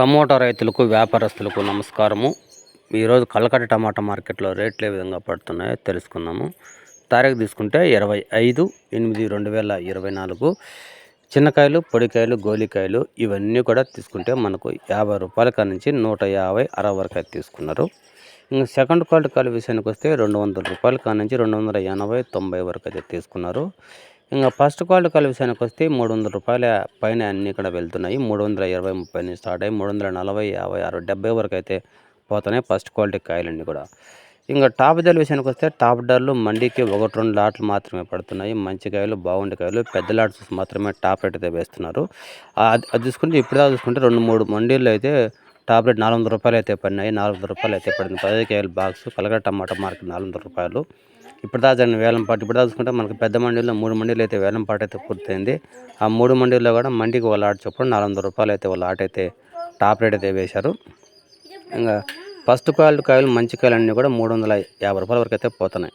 Tomato రైతులకు వ్యాపారస్తులకు నమస్కారము. ఈరోజు కలకట్ట టమాటా మార్కెట్లో రేట్లు ఏ విధంగా పడుతున్నాయో తెలుసుకుందాము. తారీఖు తీసుకుంటే ఇరవై ఐదు ఎనిమిది రెండు వేల ఇరవై నాలుగు. చిన్నకాయలు పొడికాయలు గోలికాయలు ఇవన్నీ కూడా తీసుకుంటే మనకు యాభై రూపాయల కాడ నుంచి నూట యాభై అరవై వరకు అయితే తీసుకున్నారు. ఇంకా సెకండ్ క్వాలిటీ కాయల విషయానికి వస్తే రెండు వందల రూపాయల కాడ నుంచి రెండు వందల ఎనభై తొంభై వరకు అయితే తీసుకున్నారు. ఇంకా ఫస్ట్ క్వాలిటీ కలిపి విషయానికి వస్తే మూడు వందల రూపాయల పైన అన్నీ ఇక్కడ వెళ్తున్నాయి. మూడు వందల ఇరవై ముప్పై నుంచి స్టార్ట్ అయ్యి మూడు వందల నలభై యాభై అరవై డెబ్బై వరకు అయితే పోతున్నాయి ఫస్ట్ క్వాలిటీ కాయలన్నీ కూడా. ఇంకా టాప్ ధరల విషయానికి వస్తే టాప్ ధరలు మండీకి ఒకటి రెండు లాట్లు మాత్రమే పడుతున్నాయి. మంచి కాయలు బాగుండే కాయలు పెద్ద లాట్స్ మాత్రమే టాప్ రేట్ అయితే వేస్తున్నారు. అది అది చూసుకుంటే ఇప్పుడు చూసుకుంటే రెండు మూడు మండీల్లో అయితే టాప్ రేట్ నాలుగు వందల రూపాయలు అయితే పడినాయి. నాలుగు వందల రూపాయలు అయితే పడింది. పదిహేను కేజీల బాక్స్ కలగడ టమాటా మార్కెట్ నాలుగు వందల రూపాయలు. ఇప్పుడు దాకా జరిగిన వేలం పాటు ఇప్పుడు దాచుకుంటే చూసుకుంటే మనకి పెద్ద మండీలో మూడు మండీలు అయితే వేలం పాట అయితే పూర్తయింది. ఆ మూడు మండీల్లో కూడా మండికి వాళ్ళ ఆట చొప్పున నాలుగు వందల రూపాయలు అయితే వాళ్ళ ఆట అయితే టాప్ రేట్ అయితే వేశారు. ఇంకా ఫస్ట్ కాయలు కాయలు మంచి కాయలు అన్నీ కూడా మూడు వందల యాభై రూపాయల వరకు అయితే పోతున్నాయి.